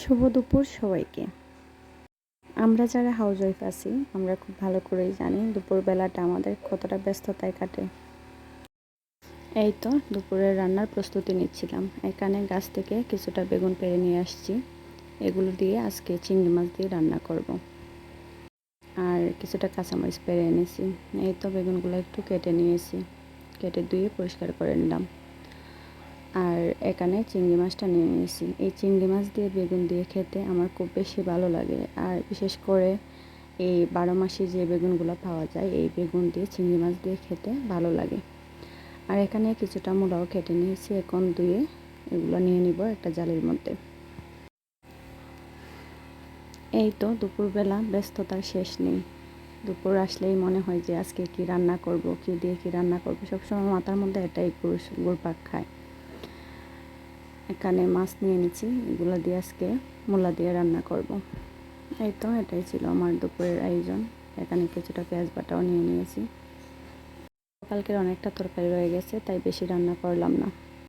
শুভ দুপুর সবাইকে। আমরা যারা হাউস ওয়াইফ আছি, আমরা খুব ভালো করেই জানি দুপুরবেলাটা আমাদের কতটা ব্যস্ততায় কাটে। এই তো দুপুরের রান্নার প্রস্তুতি নিচ্ছিলাম। এখানে গাছ থেকে কিছুটা বেগুন পেড়ে নিয়ে আসছি। এগুলো দিয়ে আজকে চিংড়ি মাছ দিয়ে রান্না করব। আর কিছুটা কাঁচামরিচ পেরে এনেছি। এই তো বেগুনগুলো একটু কেটে নিয়েছি। কেটে ধুয়ে পরিষ্কার করে নিলাম। আর এখানে চিংড়ি মাছটা নিয়ে নিয়েছি। এই চিংড়ি মাছ দিয়ে বেগুন দিয়ে খেতে আমার খুব বেশি ভালো লাগে। আর বিশেষ করে এই বারো মাসে যে বেগুনগুলো পাওয়া যায়, এই বেগুন দিয়ে চিংড়ি মাছ দিয়ে খেতে ভালো লাগে। আর এখানে কিছুটা মূলাও কেটে নিয়েছি এখন ধুয়ে। এগুলো নিয়ে নিব একটা জালের মধ্যে। এই তো দুপুরবেলা ব্যস্ততার শেষ নেই। দুপুর আসলেই মনে হয় যে আজকে কি রান্না করব, কি দিয়ে কি রান্না করব, সবসময় মাথার মধ্যে এটাই গুড়পাক খায়। এখানে মাছ নিয়ে নিচ্ছি, এগুলো দিয়ে আজকে মূলা দিয়ে রান্না করব। এই তো, এটাই ছিল আমার দুপুরের আয়োজন। এখানে কিছুটা পেঁয়াজ বাটাও নিয়ে নিয়েছি। কালকের অনেকটা তরকারি রয়ে গেছে, তাই বেশি রান্না করলাম না।